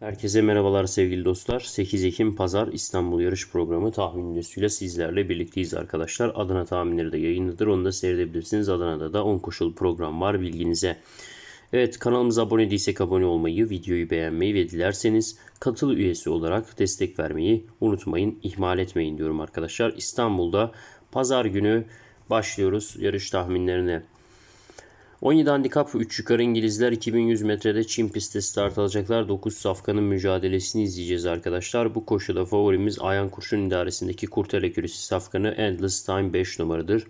Herkese merhabalar sevgili dostlar. 8 Ekim Pazar İstanbul Yarış Programı tahmin videosuyla sizlerle birlikteyiz arkadaşlar. Adana tahminleri de yayınlıdır. Onu da seyredebilirsiniz. Adana'da da 10 koşul program var bilginize. Evet kanalımıza abone değilsek abone olmayı, videoyu beğenmeyi ve dilerseniz katıl üyesi olarak destek vermeyi unutmayın, ihmal etmeyin diyorum arkadaşlar. İstanbul'da pazar günü başlıyoruz yarış tahminlerine. 17 handikap 3 yukarı İngilizler 2100 metrede Çin pistte start alacaklar. 9 safkanın mücadelesini izleyeceğiz arkadaşlar. Bu koşuda favorimiz Ayan Kurşun idaresindeki Kurtele Kürüsü safkanı Endless Time 5 numaradır.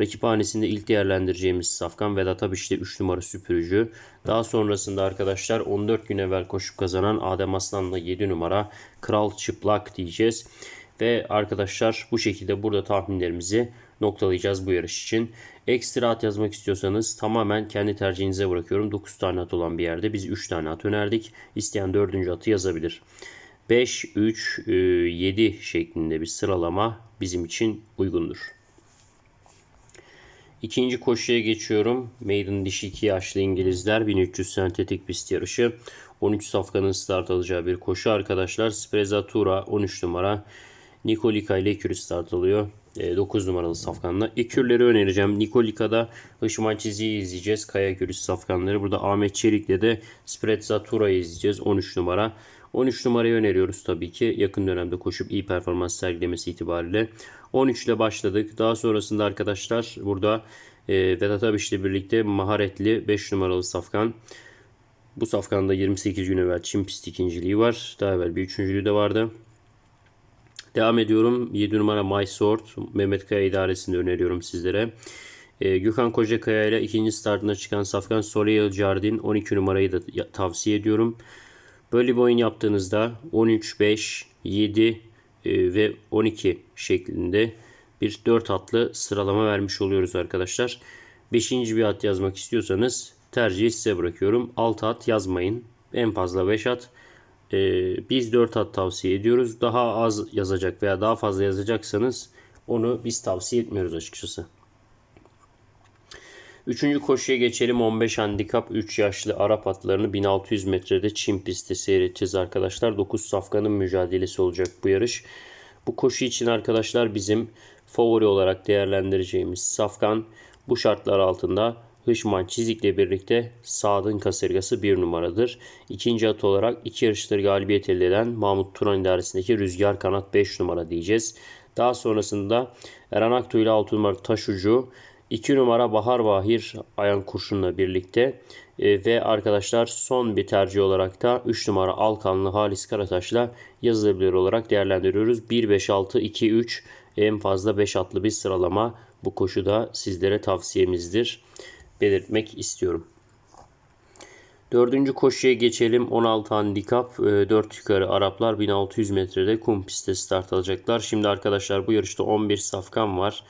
Rakiphanesinde ilk değerlendireceğimiz safkan Vedat Abiş'te 3 numara süpürücü. Daha sonrasında arkadaşlar 14 gün evvel koşup kazanan Adem Aslan'la 7 numara Kral Çıplak diyeceğiz. Ve arkadaşlar bu şekilde burada tahminlerimizi noktalayacağız bu yarış için. Ekstra at yazmak istiyorsanız tamamen kendi tercihinize bırakıyorum. 9 tane at olan bir yerde biz 3 tane at önerdik. İsteyen 4. atı yazabilir. 5, 3, 7 şeklinde bir sıralama bizim için uygundur. İkinci koşuya geçiyorum. Maiden dişi 2 yaşlı İngilizler 1300 sentetik pist yarışı. 13 safkanın start alacağı bir koşu arkadaşlar. Sprezzatura 13 numara. Nikolika ile Ekürü start alıyor. 9 numaralı safkanla. Ekürleri önereceğim. Nikolika'da Hışman çiziyi izleyeceğiz. Kaya Kürüs safkanları. Burada Ahmet Çelik'le de Sprezzatura'yı izleyeceğiz. 13 numara. 13 numarayı öneriyoruz tabii ki. Yakın dönemde koşup iyi performans sergilemesi itibariyle. 13 ile başladık. Daha sonrasında arkadaşlar burada e, Vedat Abiş ile birlikte maharetli 5 numaralı safkan. Bu safkanda 28 gün evvel Çin pist ikinciliği var. Daha evvel bir üçüncülüğü de vardı. Devam ediyorum. 7 numara My Sword. Mehmet Kaya idaresinde öneriyorum sizlere. Ee, Gökhan Kocakaya ile ikinci startına çıkan Safkan Soleil Jardin 12 numarayı da tavsiye ediyorum. Böyle bir oyun yaptığınızda 13, 5, 7 e, ve 12 şeklinde bir 4 atlı sıralama vermiş oluyoruz arkadaşlar. 5. bir at yazmak istiyorsanız tercihi size bırakıyorum. 6 at yazmayın. En fazla 5 at. Ee, biz 4 at tavsiye ediyoruz. Daha az yazacak veya daha fazla yazacaksanız onu biz tavsiye etmiyoruz açıkçası. Üçüncü koşuya geçelim. 15 handikap 3 yaşlı Arap atlarını 1600 metrede Çin pistte seyredeceğiz arkadaşlar. 9 safkanın mücadelesi olacak bu yarış. Bu koşu için arkadaşlar bizim favori olarak değerlendireceğimiz safkan bu şartlar altında Hışman Çizik'le birlikte Sadın kasırgası bir numaradır. İkinci at olarak iki yarıştır galibiyet elde eden Mahmut Turan idaresindeki Rüzgar Kanat 5 numara diyeceğiz. Daha sonrasında Eren Aktu ile 6 numara Taşucu, 2 numara Bahar Vahir Ayan Kurşun'la birlikte e, ve arkadaşlar son bir tercih olarak da 3 numara Alkanlı Halis Karataş'la yazılabilir olarak değerlendiriyoruz. 1, 5, 6, 2, 3 en fazla 5 atlı bir sıralama bu koşuda sizlere tavsiyemizdir belirtmek istiyorum. Dördüncü koşuya geçelim. 16 handikap 4 yukarı Araplar 1600 metrede kum pistte start alacaklar. Şimdi arkadaşlar bu yarışta 11 safkan var.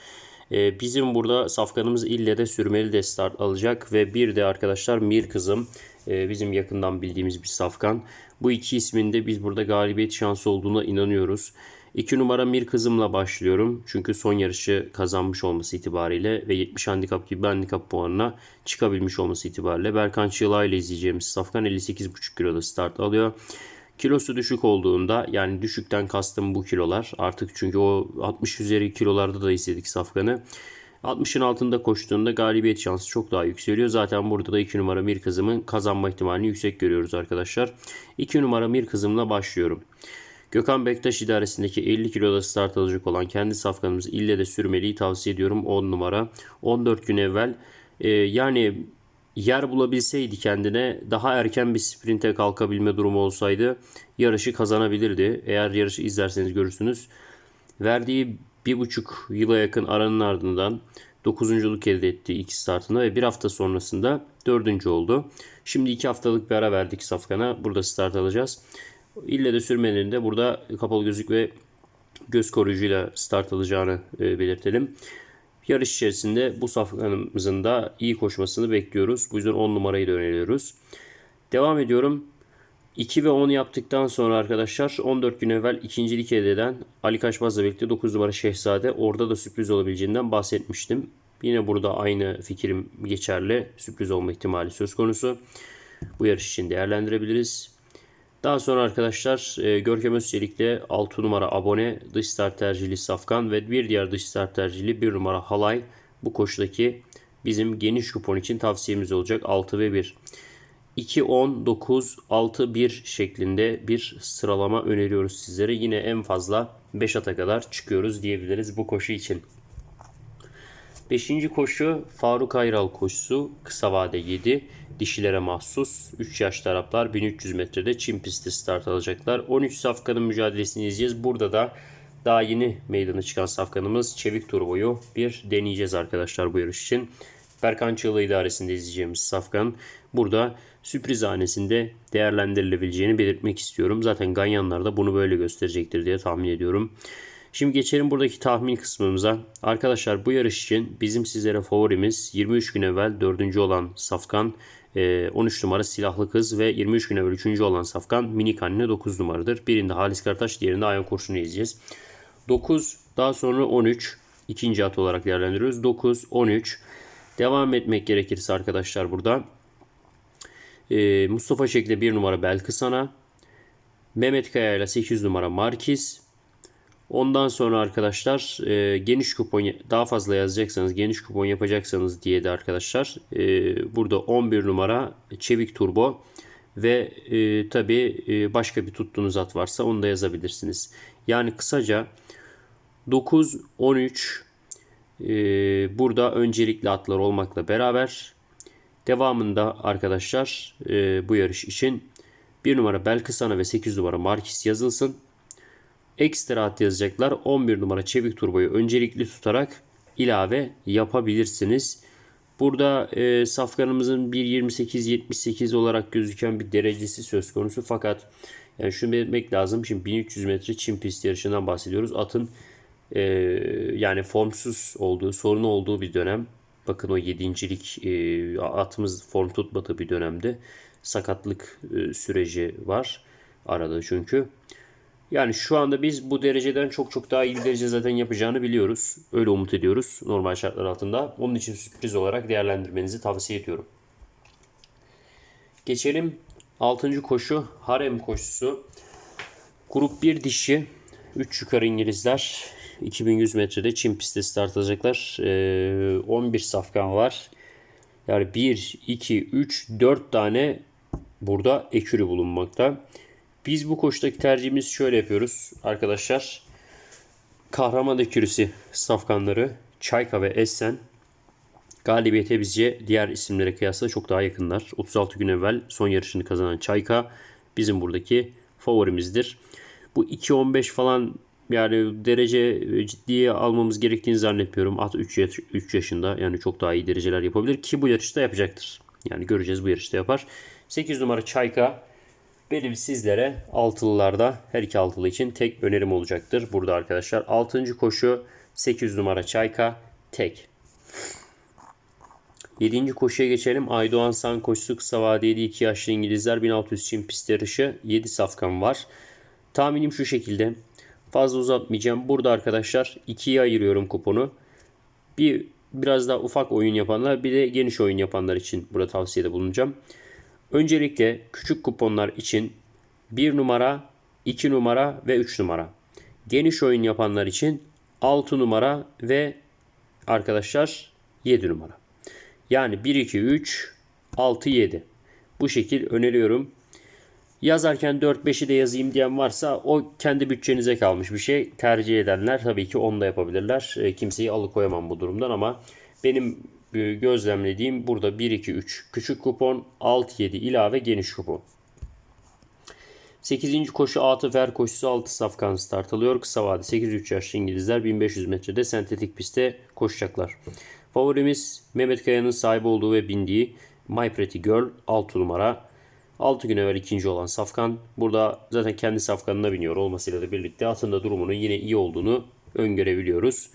Bizim burada safkanımız ille de sürmeli de start alacak ve bir de arkadaşlar Mir kızım bizim yakından bildiğimiz bir safkan. Bu iki isminde biz burada galibiyet şansı olduğuna inanıyoruz. 2 numara Mir Kızım'la başlıyorum. Çünkü son yarışı kazanmış olması itibariyle ve 70 handikap gibi handikap puanına çıkabilmiş olması itibariyle Berkan Çığlay ile izleyeceğimiz Safkan 58,5 kiloda start alıyor. Kilosu düşük olduğunda yani düşükten kastım bu kilolar artık çünkü o 60 üzeri kilolarda da izledik Safkan'ı. 60'ın altında koştuğunda galibiyet şansı çok daha yükseliyor. Zaten burada da 2 numara Mir Kızım'ın kazanma ihtimalini yüksek görüyoruz arkadaşlar. 2 numara Mir Kızım'la başlıyorum. Gökhan Bektaş idaresindeki 50 kiloda start alacak olan kendi safkanımız ille de sürmeliyi tavsiye ediyorum 10 numara. 14 gün evvel e, yani yer bulabilseydi kendine daha erken bir sprinte kalkabilme durumu olsaydı yarışı kazanabilirdi. Eğer yarışı izlerseniz görürsünüz. Verdiği bir buçuk yıla yakın aranın ardından dokuzunculuk elde etti ilk startında ve bir hafta sonrasında dördüncü oldu. Şimdi iki haftalık bir ara verdik Safkan'a. Burada start alacağız. İlle de sürmelerinde burada kapalı gözlük ve göz koruyucuyla start alacağını e, belirtelim. Yarış içerisinde bu safkanımızın da iyi koşmasını bekliyoruz. Bu yüzden 10 numarayı da öneriyoruz. Devam ediyorum. 2 ve 10 yaptıktan sonra arkadaşlar 14 gün evvel ikincilik elde eden Ali Kaçmaz'la birlikte 9 numara Şehzade orada da sürpriz olabileceğinden bahsetmiştim. Yine burada aynı fikrim geçerli. Sürpriz olma ihtimali söz konusu. Bu yarış için değerlendirebiliriz. Daha sonra arkadaşlar e, Görkem Özçelik'le 6 numara abone dış start tercihli Safkan ve bir diğer dış start tercihli 1 numara Halay bu koşudaki bizim geniş kupon için tavsiyemiz olacak 6 ve 1. 2, 10, 9, 6, 1 şeklinde bir sıralama öneriyoruz sizlere. Yine en fazla 5 ata kadar çıkıyoruz diyebiliriz bu koşu için. Beşinci koşu Faruk Ayral koşusu. Kısa vade 7. Dişilere mahsus. 3 yaşlı Araplar 1300 metrede Çin pisti start alacaklar. 13 safkanın mücadelesini izleyeceğiz. Burada da daha yeni meydana çıkan safkanımız Çevik Turbo'yu bir deneyeceğiz arkadaşlar bu yarış için. Berkan Çığlı idaresinde izleyeceğimiz safkan. Burada sürpriz hanesinde değerlendirilebileceğini belirtmek istiyorum. Zaten Ganyanlar da bunu böyle gösterecektir diye tahmin ediyorum. Şimdi geçelim buradaki tahmin kısmımıza. Arkadaşlar bu yarış için bizim sizlere favorimiz 23 gün evvel 4. olan Safkan, 13 numara Silahlı Kız ve 23 gün evvel 3. olan Safkan Minik Anne 9 numaradır. Birinde Halis Karataş, diğerinde Ayan Kurşun'u izleyeceğiz. 9, daha sonra 13, ikinci at olarak değerlendiriyoruz. 9, 13. Devam etmek gerekirse arkadaşlar burada. Mustafa Çek'le 1 numara Belkısana. Mehmet Kaya ile 8 numara Markiz. Ondan sonra arkadaşlar e, geniş kupon daha fazla yazacaksanız geniş kupon yapacaksanız diye de arkadaşlar e, burada 11 numara Çevik Turbo ve e, tabi e, başka bir tuttuğunuz at varsa onu da yazabilirsiniz. Yani kısaca 9 13 e, burada öncelikli atlar olmakla beraber devamında arkadaşlar e, bu yarış için 1 numara Belkısana ve 8 numara Markis yazılsın ekstra at yazacaklar. 11 numara çevik turboyu öncelikli tutarak ilave yapabilirsiniz. Burada e, safkanımızın 1.28-78 olarak gözüken bir derecesi söz konusu. Fakat yani şunu belirtmek lazım. Şimdi 1300 metre çim pist yarışından bahsediyoruz. Atın e, yani formsuz olduğu, sorunu olduğu bir dönem. Bakın o yedincilik e, atımız form tutmadığı bir dönemde sakatlık e, süreci var arada çünkü. Yani şu anda biz bu dereceden çok çok daha iyi bir derece zaten yapacağını biliyoruz. Öyle umut ediyoruz normal şartlar altında. Onun için sürpriz olarak değerlendirmenizi tavsiye ediyorum. Geçelim 6. koşu harem koşusu. Grup 1 dişi 3 yukarı İngilizler 2100 metrede Çin pistte start alacaklar. Ee, 11 safkan var. Yani 1, 2, 3, 4 tane burada ekürü bulunmakta. Biz bu koşudaki tercihimiz şöyle yapıyoruz arkadaşlar. Kahraman ekürüsü safkanları Çayka ve Essen galibiyete bizce diğer isimlere kıyasla çok daha yakınlar. 36 gün evvel son yarışını kazanan Çayka bizim buradaki favorimizdir. Bu 2-15 falan yani derece ciddiye almamız gerektiğini zannetmiyorum. At 3, 3 yaşında yani çok daha iyi dereceler yapabilir ki bu yarışta yapacaktır. Yani göreceğiz bu yarışta yapar. 8 numara Çayka benim sizlere altılılarda her iki altılı için tek önerim olacaktır. Burada arkadaşlar 6. koşu 8 numara Çayka tek. 7. koşuya geçelim. Aydoğan San koşusu kısa vadeli 2 yaşlı İngilizler 1600 Çin pist yarışı 7 safkan var. Tahminim şu şekilde. Fazla uzatmayacağım. Burada arkadaşlar 2'ye ayırıyorum kuponu. Bir biraz daha ufak oyun yapanlar bir de geniş oyun yapanlar için burada tavsiyede bulunacağım. Öncelikle küçük kuponlar için 1 numara, 2 numara ve 3 numara. Geniş oyun yapanlar için 6 numara ve arkadaşlar 7 numara. Yani 1, 2, 3, 6, 7. Bu şekil öneriyorum. Yazarken 4-5'i de yazayım diyen varsa o kendi bütçenize kalmış bir şey. Tercih edenler tabii ki onu da yapabilirler. E, kimseyi alıkoyamam bu durumdan ama benim gözlemlediğim burada 1, 2, 3 küçük kupon, 6, 7 ilave geniş kupon. 8. koşu Atıf Er koşusu 6 safkan start alıyor. Kısa vade 8-3 yaşlı İngilizler 1500 metrede sentetik pistte koşacaklar. Favorimiz Mehmet Kaya'nın sahibi olduğu ve bindiği My Pretty Girl 6 numara. 6 gün evvel ikinci olan Safkan. Burada zaten kendi Safkan'ına biniyor olmasıyla da birlikte atında durumunun yine iyi olduğunu öngörebiliyoruz.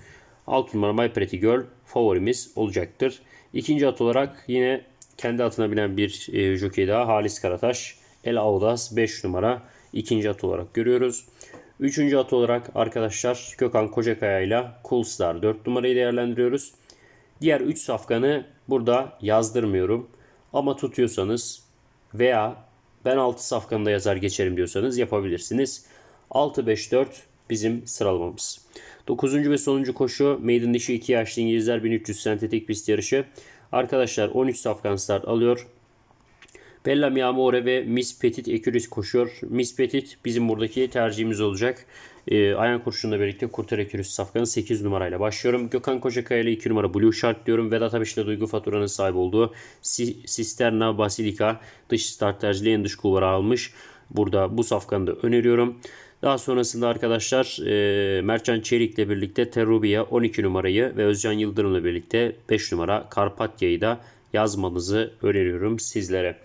6 numara My Pretty Girl favorimiz olacaktır. İkinci at olarak yine kendi atına binen bir e, jokey daha Halis Karataş. El Audas 5 numara ikinci at olarak görüyoruz. Üçüncü at olarak arkadaşlar Gökhan Kocakaya ile Cool Star 4 numarayı değerlendiriyoruz. Diğer 3 safkanı burada yazdırmıyorum. Ama tutuyorsanız veya ben 6 safkanında yazar geçerim diyorsanız yapabilirsiniz. 6-5-4 bizim sıralamamız. 9. ve sonuncu koşu Maiden dişi 2 yaşlı İngilizler 1300 sentetik pist yarışı. Arkadaşlar 13 safkan start alıyor. Bella Amore ve Miss Petit Ekürüs koşuyor. Miss Petit bizim buradaki tercihimiz olacak. Ee, Ayan koşusunda birlikte Kurtar Ekürüs safkanı 8 numarayla başlıyorum. Gökhan Kocakaya ile 2 numara Blue Shark diyorum. Vedat Abiş'le Duygu Fatura'nın sahibi olduğu Si- Cisterna Basilica dış start tercihli en dış kulvara almış. Burada bu safkanı da öneriyorum. Daha sonrasında arkadaşlar e, Mertcan Çelik'le birlikte Terrubia 12 numarayı ve Özcan Yıldırım'la birlikte 5 numara Karpatya'yı da yazmanızı öneriyorum sizlere.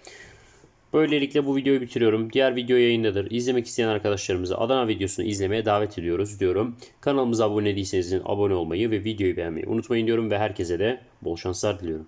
Böylelikle bu videoyu bitiriyorum. Diğer video yayındadır. İzlemek isteyen arkadaşlarımıza Adana videosunu izlemeye davet ediyoruz diyorum. Kanalımıza abone değilseniz abone olmayı ve videoyu beğenmeyi unutmayın diyorum ve herkese de bol şanslar diliyorum.